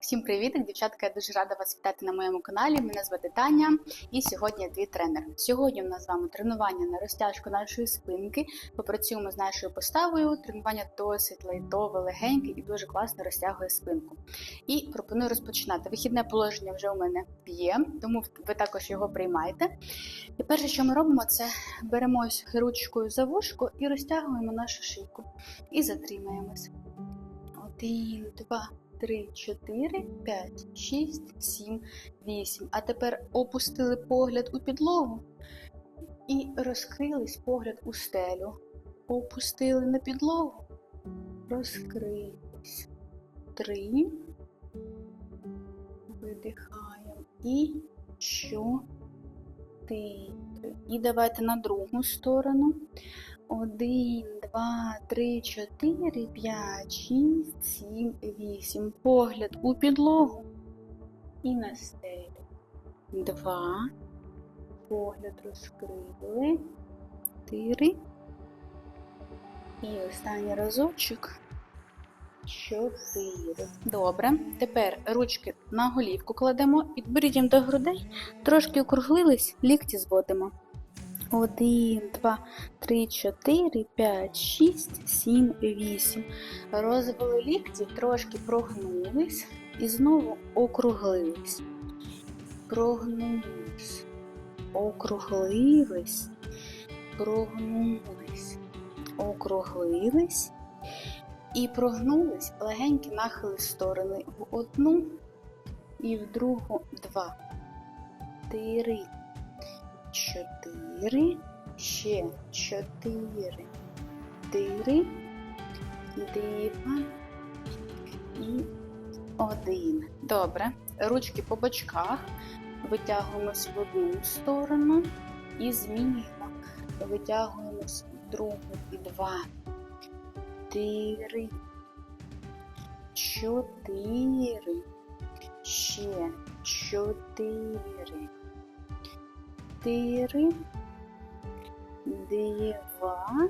Всім привіт, дівчатка! Я дуже рада вас вітати на моєму каналі. Мене звати Таня, і сьогодні я твій тренер. Сьогодні у нас з вами тренування на розтяжку нашої спинки. Попрацюємо з нашою поставою. Тренування досить лайтове, легеньке і дуже класно розтягує спинку. І пропоную розпочинати. Вихідне положення вже у мене є, тому ви також його приймаєте. І перше, що ми робимо, це беремо ручкою за вушко і розтягуємо нашу шийку. І затримаємось. Один, два. 3, 4, 5, 6, 7, 8. А тепер опустили погляд у підлогу і розкрились погляд у стелю. Опустили на підлогу, розкрились. Три. Видихаємо. І чотири. І давайте на другу сторону. Один, два, три, чотири, п'ять, шість, сім, вісім. Погляд у підлогу і на стелю. Два. Погляд розкрили. Чотири. І останній разочок. Чотири. Добре. Тепер ручки на голівку кладемо, підборіддям до грудей, трошки округлились, лікті зводимо. Один, два, три, чотири, п'ять, шість, сім, вісім. Розвели лікті, трошки прогнулись і знову округлились. Прогнулись, округлились, прогнулись, округлились і прогнулись легенькі нахили сторони в одну і в другу два. Три чотири, ще чотири, чотири, два і один. Добре. Ручки по бочках. Витягуємось в одну сторону і змінюємо. Витягуємось в другу. і Два. Три. Чотири. Ще чотири чотири, два.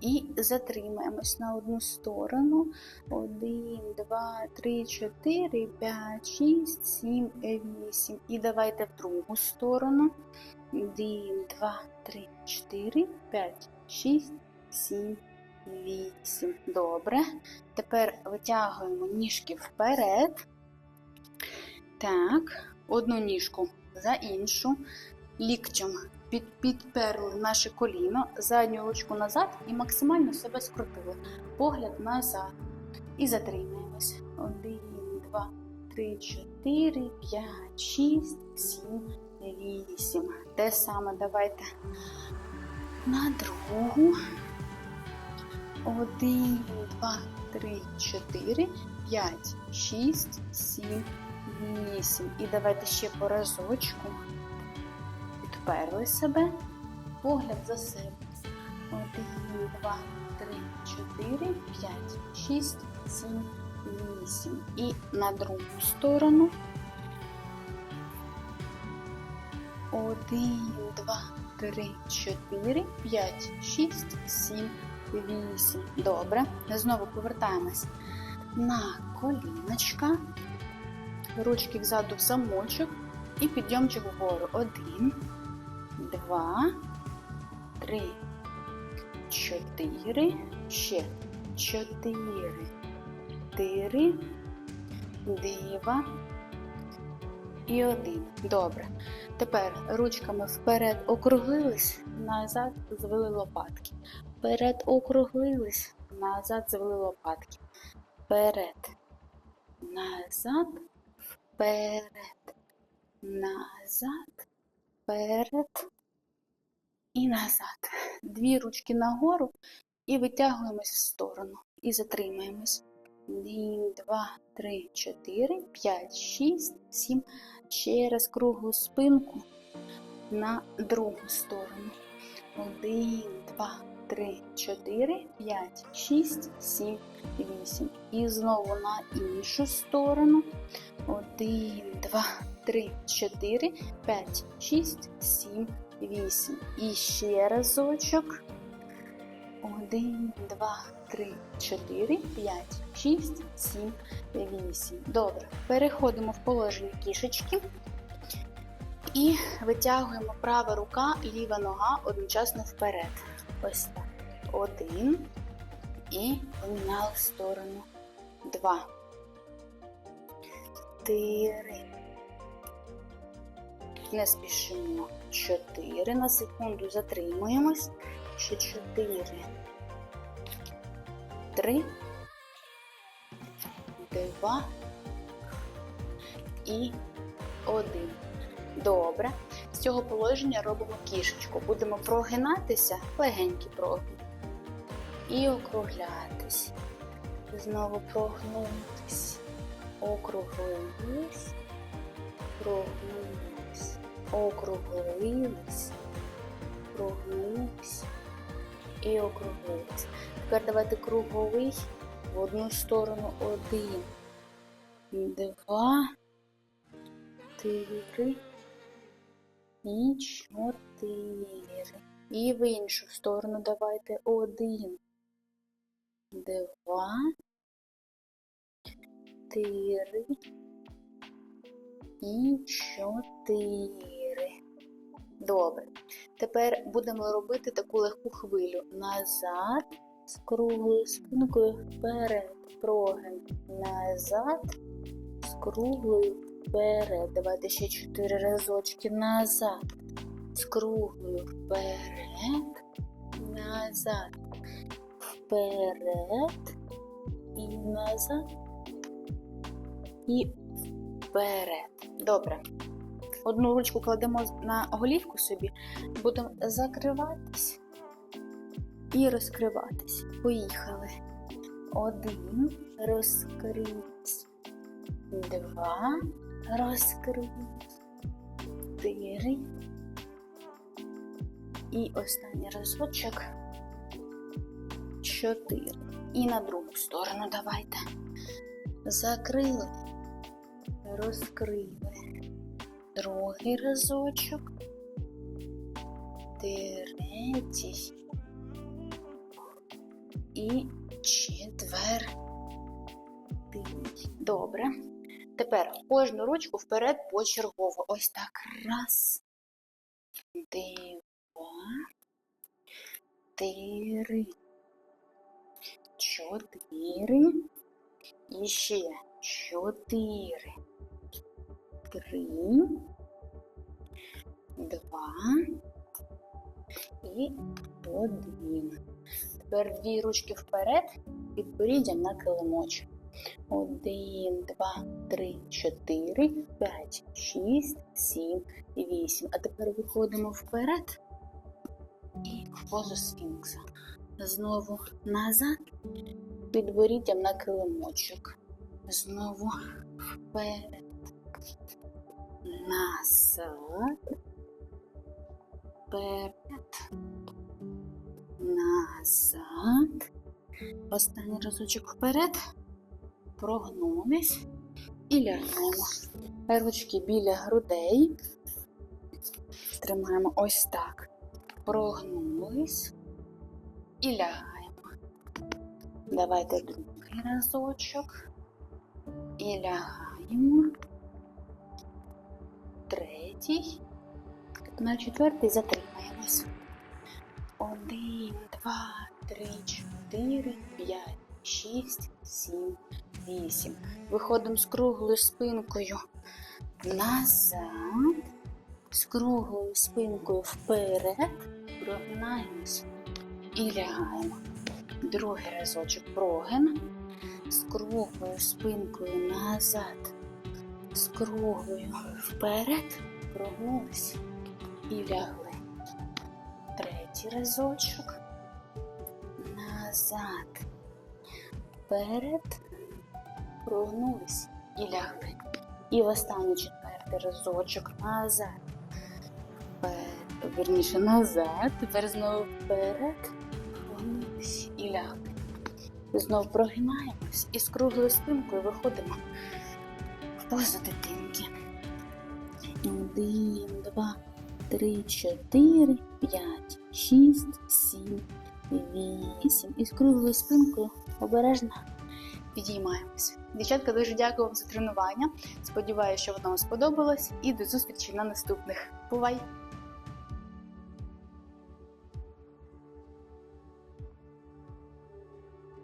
І затримаємось на одну сторону. Один, два, три, чотири, п'ять, шість, сім, вісім. І давайте в другу сторону. Один, два, три, чотири, п'ять, шість, сім, вісім. Добре. Тепер витягуємо ніжки вперед. Так, одну ніжку за іншу, ліктем під, підперли наше коліно, задню ручку назад і максимально себе скрутили. Погляд назад. І затримаємося. Один, два, три, чотири, п'ять, шість, сім, вісім. Те саме давайте на другу. Один, два, три, чотири, п'ять, шість, сім. 8. І давайте ще по разочку. Підперли себе. Погляд за себе. 1, 2, 3, 4, 5, 6, 7, 8. І на другу сторону. 1, 2, 3, 4, 5, 6, 7, 8. Добре. Знову повертаємось на коліночка ручки взаду в замочок і підйомчик вгору. Один, два, три, чотири, ще чотири, чотири, два і один. Добре. Тепер ручками вперед округлились, назад звели лопатки. Вперед округлились, назад звели лопатки. Вперед, назад вперед, назад, вперед і назад. Дві ручки нагору і витягуємось в сторону. І затримаємось. Один, два, три, чотири, п'ять, шість, сім. Через круглу спинку на другу сторону. Один, два, три, чотири, п'ять, шість, сім, вісім. І знову на іншу сторону. Один, два, три, чотири, п'ять, шість, сім, вісім. І ще разочок. Один, два, три, чотири, п'ять, шість, сім, вісім. Добре. Переходимо в положення кішечки. І витягуємо права рука, ліва нога одночасно вперед. Ось так. Один. І поміняли сторону. Два. Три. Не спішимо. Чотири. На секунду затримуємось. Ще чотири. Три. Два. І один. Добре. З цього положення робимо кішечку. Будемо прогинатися, легенький прогин. І округлятись. Знову прогнутись. Округлились. Прогнулись. Округлились. Прогнулись. І округлились. Тепер давайте круговий в одну сторону один. Два. Три. І чотири. І в іншу сторону давайте один. Два. Три. І чотири. Добре. Тепер будемо робити таку легку хвилю. Назад, з круглою спинкою вперед. Прогин. Назад, з круглою вперед. Давайте ще чотири разочки назад. З круглою вперед, назад, вперед і назад. І вперед. Добре. Одну ручку кладемо на голівку собі, будемо закриватись і розкриватись. Поїхали. Один, розкрить. Два, розкрить. Чотири. І останній разочок. Чотири. І на другу сторону давайте. Закрили, розкрили. Другий разочок. Третій. І четвертий. Добре. Тепер кожну ручку вперед почергово. Ось так. Раз. Два. Три. Чотири. І ще чотири. Три. Два. І один. Тепер дві ручки вперед, підборіддям на килимочок. Один, два, три, чотири, п'ять, шість, сім, вісім. А тепер виходимо вперед і в позу сфінкса. Знову назад, підборіддям на килимочок. Знову вперед. Назад. Вперед. Назад. Останній разочок вперед. Прогнулись і лягаємо. Ручки біля грудей. Тримаємо ось так. Прогнулись і лягаємо. Давайте другий разочок. І лягаємо. Третій. На четвертий затримаємось. Один, два, три, чотири, п'ять, шість, сім, вісім. Виходимо з круглою спинкою назад, з круглою спинкою вперед, прогинаємось і лягаємо. Другий разочок прогин, з круглою спинкою назад, з круглою вперед, прогнулись і лягли. Третій разочок. Назад. Вперед. Прогнулись і лягли. І в останній четвертий разочок назад. Вперед. Верніше назад. Тепер знову вперед. Прогнулись і лягли. Знову прогинаємось і з круглою спинкою виходимо в позу дитинки. Один, два, три, чотири, п'ять, шість, сім, вісім. І з круглою спинкою обережно підіймаємося. Дівчатка, дуже дякую вам за тренування. Сподіваюся, що воно вам сподобалось, і до зустрічі на наступних. Бувай!